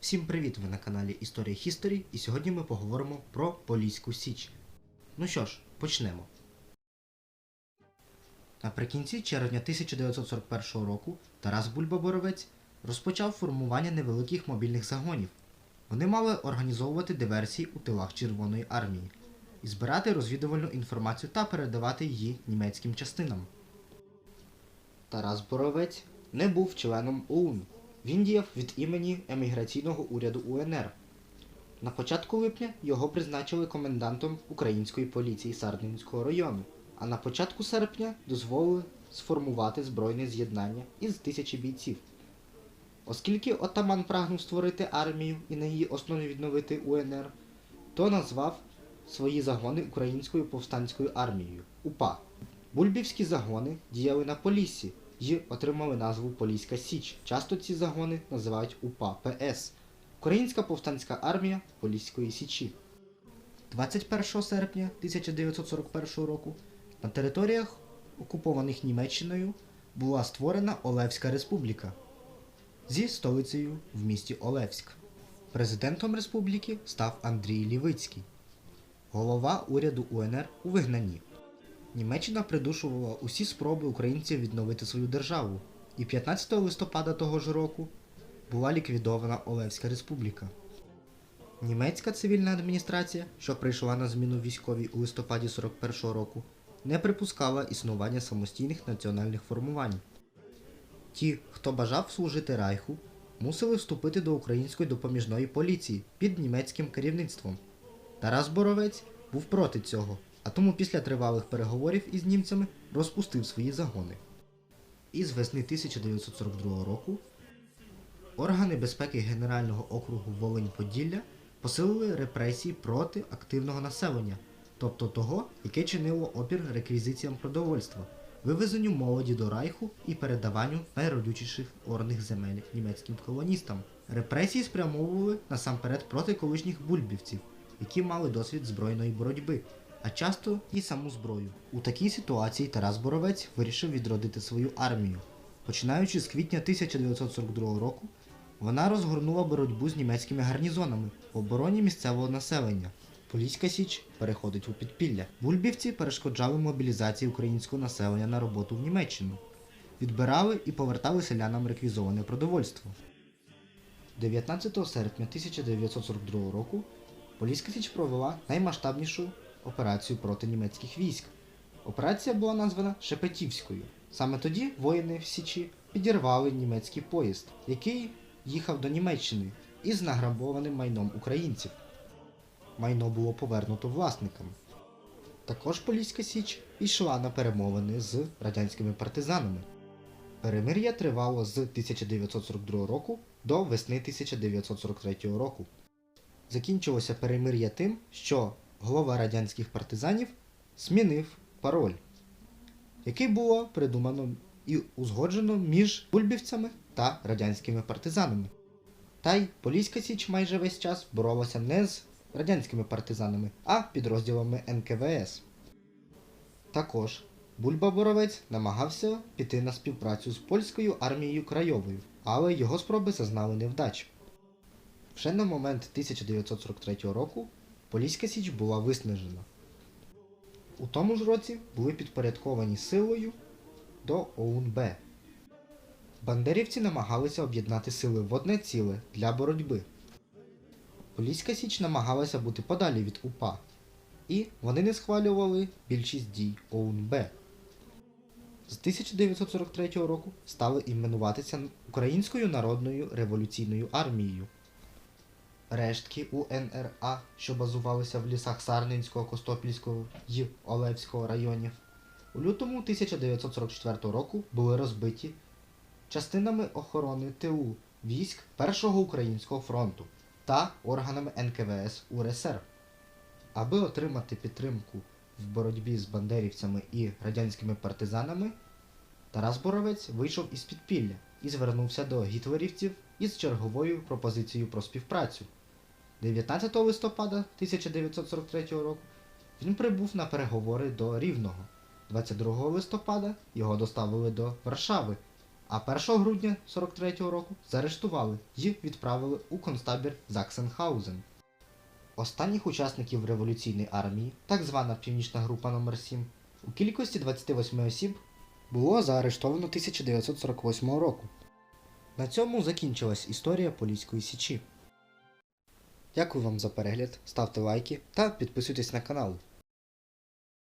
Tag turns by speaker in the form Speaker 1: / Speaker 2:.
Speaker 1: Всім привіт! Ви на каналі Історія Хісторі, і сьогодні ми поговоримо про Поліську Січ. Ну що ж, почнемо. Наприкінці червня 1941 року Тарас Бульба-Боровець розпочав формування невеликих мобільних загонів. Вони мали організовувати диверсії у тилах Червоної армії і збирати розвідувальну інформацію та передавати її німецьким частинам. Тарас Боровець не був членом ОУН. Він діяв від імені еміграційного уряду УНР. На початку липня його призначили комендантом української поліції Сардинського району, а на початку серпня дозволили сформувати збройне з'єднання із тисячі бійців. Оскільки отаман прагнув створити армію і на її основі відновити УНР, то назвав свої загони Українською повстанською армією УПА. Бульбівські загони діяли на Поліссі і отримали назву Поліська Січ. Часто ці загони називають УПА ПС Українська повстанська армія Поліської Січі. 21 серпня 1941 року на територіях, окупованих Німеччиною, була створена Олевська Республіка зі столицею в місті Олевськ. Президентом республіки став Андрій Лівицький, голова уряду УНР у вигнанні. Німеччина придушувала усі спроби українців відновити свою державу, і 15 листопада того ж року була ліквідована Олевська республіка. Німецька цивільна адміністрація, що прийшла на зміну військовій у листопаді 41-го року, не припускала існування самостійних національних формувань. Ті, хто бажав служити Райху, мусили вступити до української допоміжної поліції під німецьким керівництвом. Тарас Боровець був проти цього, а тому після тривалих переговорів із німцями розпустив свої загони. Із весни 1942 року органи безпеки Генерального округу Волинь-Поділля посилили репресії проти активного населення, тобто того, яке чинило опір реквізиціям продовольства, вивезенню молоді до Райху і передаванню найродючіших орних земель німецьким колоністам. Репресії спрямовували насамперед проти колишніх бульбівців, які мали досвід збройної боротьби, а часто і саму зброю. У такій ситуації Тарас Боровець вирішив відродити свою армію. Починаючи з квітня 1942 року, вона розгорнула боротьбу з німецькими гарнізонами в обороні місцевого населення. Поліська Січ переходить у підпілля. Бульбівці перешкоджали мобілізації українського населення на роботу в Німеччину, відбирали і повертали селянам реквізоване продовольство. 19 серпня 1942 року Поліська Січ провела наймасштабнішу операцію проти німецьких військ. Операція була названа Шепетівською. Саме тоді воїни в Січі підірвали німецький поїзд, який їхав до Німеччини із награбованим майном українців. Майно було повернуто власникам. Також Поліська Січ йшла на перемовини з радянськими партизанами. Перемир'я тривало з 1942 року до весни 1943 року. Закінчилося перемир'я тим, що голова радянських партизанів змінив пароль, який було придумано і узгоджено між бульбівцями та радянськими партизанами. Та й Поліська Січ майже весь час боролася не з радянськими партизанами, а підрозділами НКВС. Також Бульба Боровець намагався піти на співпрацю з польською армією Крайовою, але його спроби зазнали невдач. Вже на момент 1943 року Поліська Січ була виснажена. У тому ж році були підпорядковані силою до ОУН-Б. Бандерівці намагалися об'єднати сили в одне ціле для боротьби. Поліська Січ намагалася бути подалі від УПА, і вони не схвалювали більшість дій ОУН-Б. З 1943 року стали іменуватися Українською народною революційною армією. Рештки УНРА, що базувалися в лісах Сарненського, Костопільського й Олевського районів, у лютому 1944 року були розбиті частинами охорони ТУ військ Першого українського фронту та органами НКВС УРСР. Аби отримати підтримку в боротьбі з бандерівцями і радянськими партизанами, Тарас Боровець вийшов із підпілля і звернувся до гітлерівців із черговою пропозицією про співпрацю. 19 листопада 1943 року він прибув на переговори до Рівного. 22 листопада його доставили до Варшави, а 1 грудня 43-го року заарештували і відправили у концтабір Заксенхаузен. Останніх учасників революційної армії, так звана Північна група номер 7 у кількості 28 осіб було заарештовано 1948 року. На цьому закінчилась історія Поліської Січі. Дякую вам за перегляд, ставте лайки та підписуйтесь на канал.